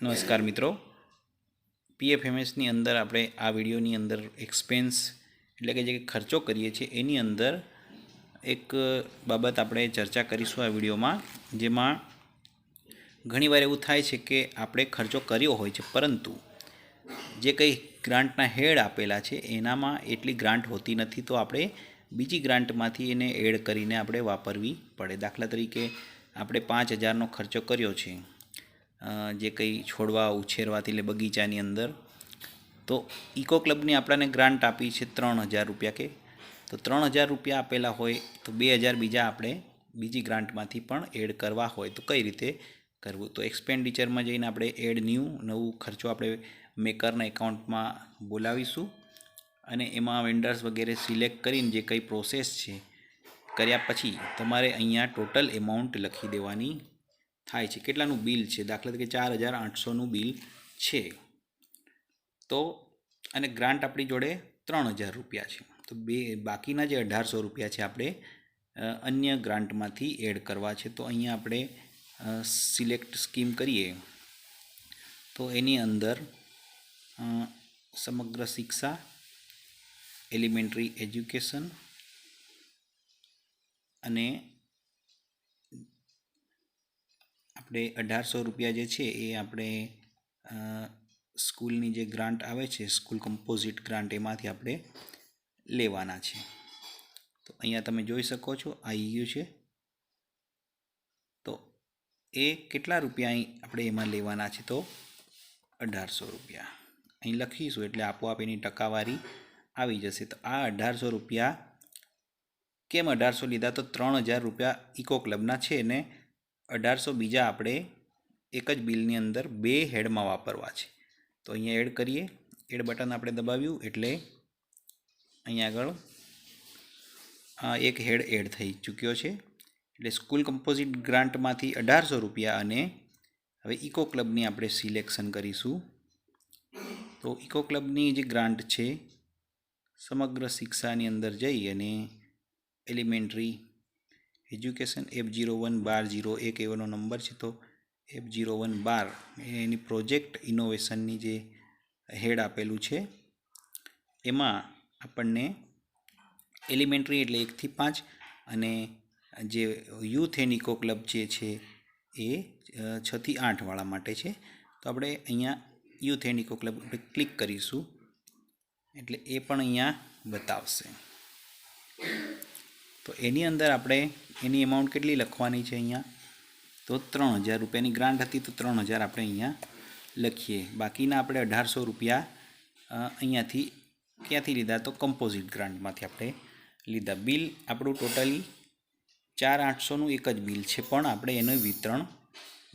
નમસ્કાર મિત્રો. પીએફએમએસની અંદર આપણે આ વિડીયોની અંદર એક્સપેન્સ એટલે કે જે ખર્ચો કરીએ છીએ એની અંદર એક બાબત આપણે ચર્ચા કરીશું આ વિડીયોમાં, જેમાં ઘણીવાર એવું થાય છે કે આપણે ખર્ચો કર્યો હોય છે, પરંતુ જે કંઈ ગ્રાન્ટના હેડ આપેલા છે, એનામાં એટલી ગ્રાન્ટ હોતી નથી, તો આપણે બીજી ગ્રાન્ટમાંથી એને એડ કરીને આપણે વાપરવી પડે. દાખલા તરીકે આપણે પાંચ હજારનો ખર્ચો કર્યો છે. જે કંઈ છોડવા, ઉછેરવાથી એટલે બગીચાની અંદર, તો ઇકો ક્લબની આપણને ગ્રાન્ટ આપી છે ત્રણ હજાર રૂપિયા કે, તો ત્રણ હજાર રૂપિયા આપેલા હોય, તો બે હજાર બીજા આપણે બીજી ગ્રાન્ટમાંથી પણ એડ કરવા હોય, તો કઈ રીતે કરવું? તો એક્સપેન્ડિચરમાં જઈને આપણે એડ ન્યૂ, નવું ખર્ચો આપણે મેકરના એકાઉન્ટમાં બોલાવીશું અને એમાં વેન્ડર્સ વગેરે સિલેક્ટ કરીને જે કંઈ પ્રોસેસ છે, કર્યા પછી તમારે અહીંયા ટોટલ એમાઉન્ટ લખી દેવાની થાય છે. કેટલાનું બિલ છે? દાખલા તરીકે ચાર હજાર આઠસોનું બિલ છે. તો અને ગ્રાન્ટ આપણી જોડે ત્રણ હજાર રૂપિયા છે. તો બે બાકીના જે અઢારસો રૂપિયા છે આપણે અન્ય ગ્રાન્ટમાંથી એડ કરવા છે. તો અહીંયા આપણે સિલેક્ટ સ્કીમ કરીએ. તો એની અંદર સમગ્ર શિક્ષા, એલિમેન્ટરી એજ્યુકેશન અને આપણે અઢારસો રૂપિયા જે છે એ આપણે સ્કૂલની જે ગ્રાન્ટ આવે છે, સ્કૂલ કમ્પોઝિટ ગ્રાન્ટ એમાંથી આપણે લેવાના છે. તો અહીંયા તમે જોઈ શકો છો આવી ગયું છે. તો એ કેટલા રૂપિયા અહીં આપણે એમાં લેવાના છે? તો અઢારસો રૂપિયા. અહીં લખીશું એટલે આપોઆપ એની ટકાવારી આવી જશે. તો આ અઢારસો રૂપિયા, કેમ અઢારસો લીધા? તો ત્રણ હજાર રૂપિયા ઇકો ક્લબના છે ને અઢારસો બીજા આપણે એક જ બિલની અંદર બે હેડમાં વાપરવા છે. તો અહીંયા એડ કરીએ. એડ બટન આપણે દબાવ્યું એટલે અહીંયા આગળ આ એક હેડ એડ થઈ ચૂક્યો છે. એટલે સ્કૂલ કમ્પોઝિટ ગ્રાન્ટમાંથી અઢારસો રૂપિયા અને હવે ઇકો ક્લબની આપણે સિલેક્શન કરીશું. તો ઇકો ક્લબની જે ગ્રાન્ટ છે, સમગ્ર શિક્ષાની અંદર જઈ અને elementary education F zero one બાર જીરો એક એવાનો નંબર છે તો એફ જીરો વન બાર એની પ્રોજેક્ટ ઇનોવેશનની જે હેડ આપેલું છે, એમાં આપણને એલિમેન્ટરી એટલે એકથી પાંચ અને જે યુથ એન્ડ ઇકો ક્લબ જે છે એ છથી આઠવાળા માટે છે. તો આપણે અહીંયા યુથ એન્ડ ઇકો ક્લબ આપણે ક્લિક કરીશું. એટલે એ પણ અહીંયા બતાવશે. તો એની અંદર આપણે એની એમાઉન્ટ કેટલી લખવાની છે અહીંયા? તો ત્રણ હજાર રૂપિયાની ગ્રાન્ટ હતી, તો ત્રણ હજાર આપણે અહીંયા લખીએ. બાકીના આપણે અઢારસો રૂપિયા અહીંયાથી ક્યાંથી લીધા? તો કમ્પોઝિટ ગ્રાન્ટમાંથી આપણે લીધા. બિલ આપણું ટોટલી ચાર આઠસોનું એક જ બિલ છે, પણ આપણે એનું વિતરણ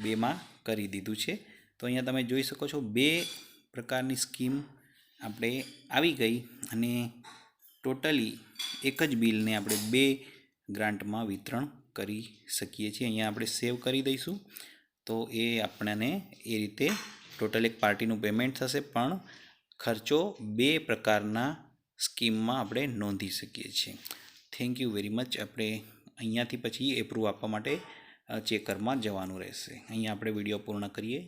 બેમાં કરી દીધું છે. તો અહીંયા તમે જોઈ શકો છો, બે પ્રકારની સ્કીમ આપણે આવી ગઈ અને ટોટલી એક જ બિલને આપણે બે ગ્રાન્ટમાં વિતરણ કરી શકીએ છીએ. અહીંયા આપણે સેવ કરી દઈશું. તો એ આપણને એ રીતે ટોટલ એક પાર્ટીનું પેમેન્ટ થશે, પણ ખર્ચો બે પ્રકારના સ્કીમમાં આપણે નોંધી શકીએ છીએ. થેન્ક યુ વેરી મચ આપણે અહીંયાથી પછી એપ્રુવ આપવા માટે ચેકરમાં જવાનું રહેશે. અહીંયા આપણે વીડિયો પૂર્ણ કરીએ.